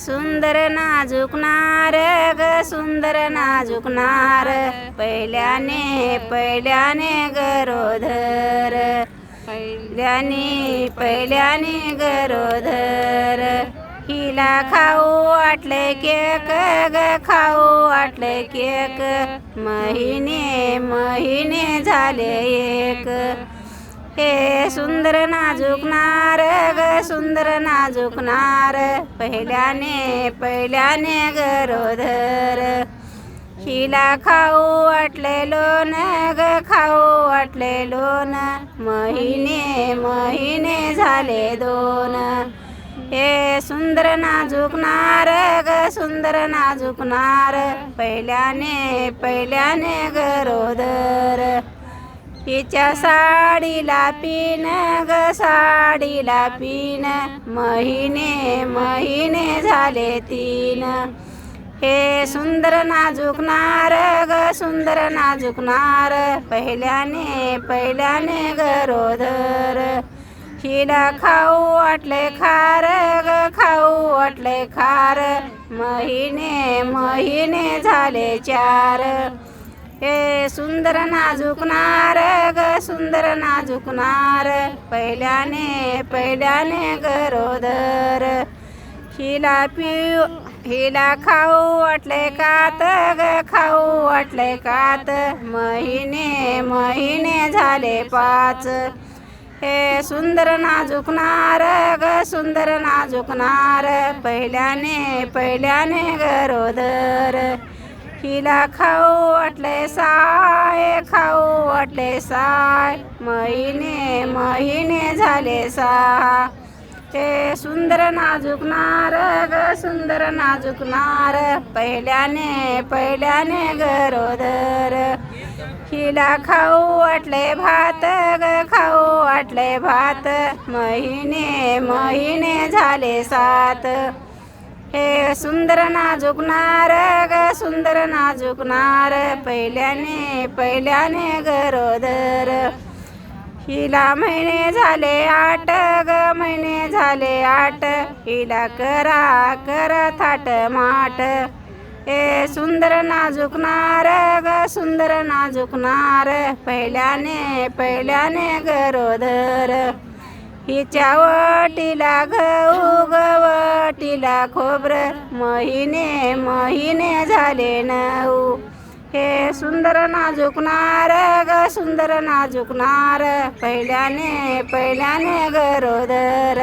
सुंदर नाजूक नार ग सुंदर नाजूक नार पहिल्याने पहिल्याने गरोधर पहिल्याने पहिल्याने गरोधर हिला खाऊ वाटले केक ग खाऊ वाटले केक. महिने महिने झाले एक. हे सुंदर नाजूक नार ग सुंदर नाजूक नार. पहिल्याने पहिल्याने गरोधर हिला खाऊ वाटलेलो न ग खाऊ वाटलेलो न. महिने महिने झाले दोन. हे सुंदर नाजूक नार ग सुंदर नाजूक नार. पहिल्याने पहिल्याने गरोदर हिच्या साडीला पिन ग साडीला पिन. महिने महिने झाले तीन. हे सुंदर नाजूक नार ग सुंदर नाजूक नार. पहिल्याने पहिल्याने गरोदर हिला खाऊ वाटले खार ग खाऊ वाटले खार. महिने महिने झाले चार. हे सुंदर नाजूक नार ग सुंदर नाजूक नार पहिल्याने पहिल्याने गरोदर. हिला पिऊ हिला खाऊ वाटले कात ग खाऊ वाटले कात. महिने महिने झाले पाच. हे सुंदर नाजूक नार ग सुंदर नाजूक नार पहिल्याने पहिल्याने गरोदर. हिला खाऊ वाटले साय खाऊ वाटले साय. महिने महिने झाले सहा. ते सुंदर नाजूक नार ग सुंदर नाजूक नार पहिल्याने पहिल्याने गरोदर. हिला खाऊ वाटले भात ग खाऊ वाटले भात. महिने महिने झाले सात. हे सुंदर ना झुकणार ग सुंदर ना झुकणार पहिल्याने पहिल्याने गरोदर हिला महिने झाले आठ ग महिने झाले आठ. हिला करा करा थाट माट हे सुंदर ना झुकणार ग सुंदर ना झुकणार पहिल्याने पहिल्याने गरोदर हिच्या वटीला घऊ गवटीला खोबर. महिने महिने झाले नऊ हे सुंदर नाजुकणार ग सुंदर नाजुकणार पहिल्याने पहिल्याने गरोदर.